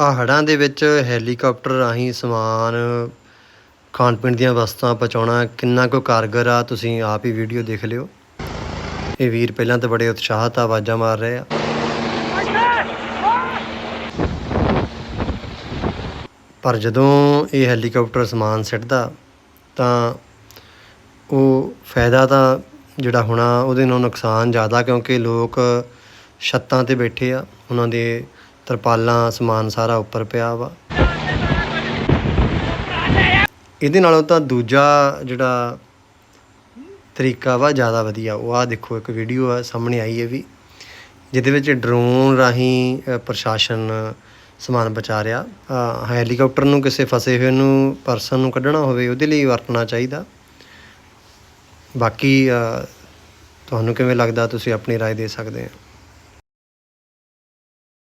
ਆ ਹੜ੍ਹਾਂ ਦੇ ਵਿੱਚ ਹੈਲੀਕਾਪਟਰ ਰਾਹੀਂ ਸਮਾਨ ਖਾਣ ਪੀਣ ਦੀਆਂ ਵਸਤਾਂ ਪਹੁੰਚਾਉਣਾ ਕਿੰਨਾ ਕੁ ਕਾਰਗਰ ਆ, ਤੁਸੀਂ ਆਪ ਹੀ ਵੀਡੀਓ ਦੇਖ ਲਿਓ। ਇਹ ਵੀਰ ਪਹਿਲਾਂ ਤਾਂ ਬੜੇ ਉਤਸ਼ਾਹਤ ਆਵਾਜ਼ਾਂ ਮਾਰ ਰਹੇ ਆ। ਪਰ ਜਦੋਂ ਇਹ ਹੈਲੀਕਾਪਟਰ ਸਮਾਨ ਸਿੱਟਦਾ, ਤਾਂ ਉਹ ਫਾਇਦਾ ਤਾਂ ਜਿਹੜਾ ਹੋਣਾ, ਉਹਦੇ ਨਾਲ ਨੁਕਸਾਨ ਜ਼ਿਆਦਾ ਕਿਉਂਕਿ ਲੋਕ ਛੱਤਾਂ ਤੇ ਬੈਠੇ ਆ, ਉਹਨਾਂ ਦੇ ਤਰਪਾਲਾਂ ਸਮਾਨ ਸਾਰਾ ਉੱਪਰ ਪਿਆ ਵਾ ਇਹਦੇ ਨਾਲੋਂ ਤਾਂ ਦੂਜਾ ਜਿਹੜਾ ਤਰੀਕਾ ਵਾ ਜ਼ਿਆਦਾ ਵਧੀਆ ਉਹ ਆ ਦੇਖੋ ਇੱਕ ਵੀਡੀਓ ਆ ਸਾਹਮਣੇ ਆਈ ਹੈ ਵੀ ਜਿਹਦੇ ਵਿੱਚ ਡਰੋਨ ਰਾਹੀਂ ਅ, ਪ੍ਰਸ਼ਾਸਨ ਸਮਾਨ ਬਚਾ ਰਿਹਾ ਅ, ਹੈਲੀਕਾਪਟਰ ਨੂੰ ਕਿਸੇ ਫਸੇ ਹੋਏ ਨੂੰ ਪਰਸਨ ਨੂੰ ਕੱਢਣਾ ਹੋਵੇ ਉਹਦੇ ਲਈ ਵਰਤਣਾ ਚਾਹੀਦਾ ਬਾਕੀ ਅ, ਤੁਹਾਨੂੰ ਕਿਵੇਂ ਲੱਗਦਾ ਤੁਸੀਂ ਆਪਣੀ رائے ਦੇ ਸਕਦੇ ਹੋ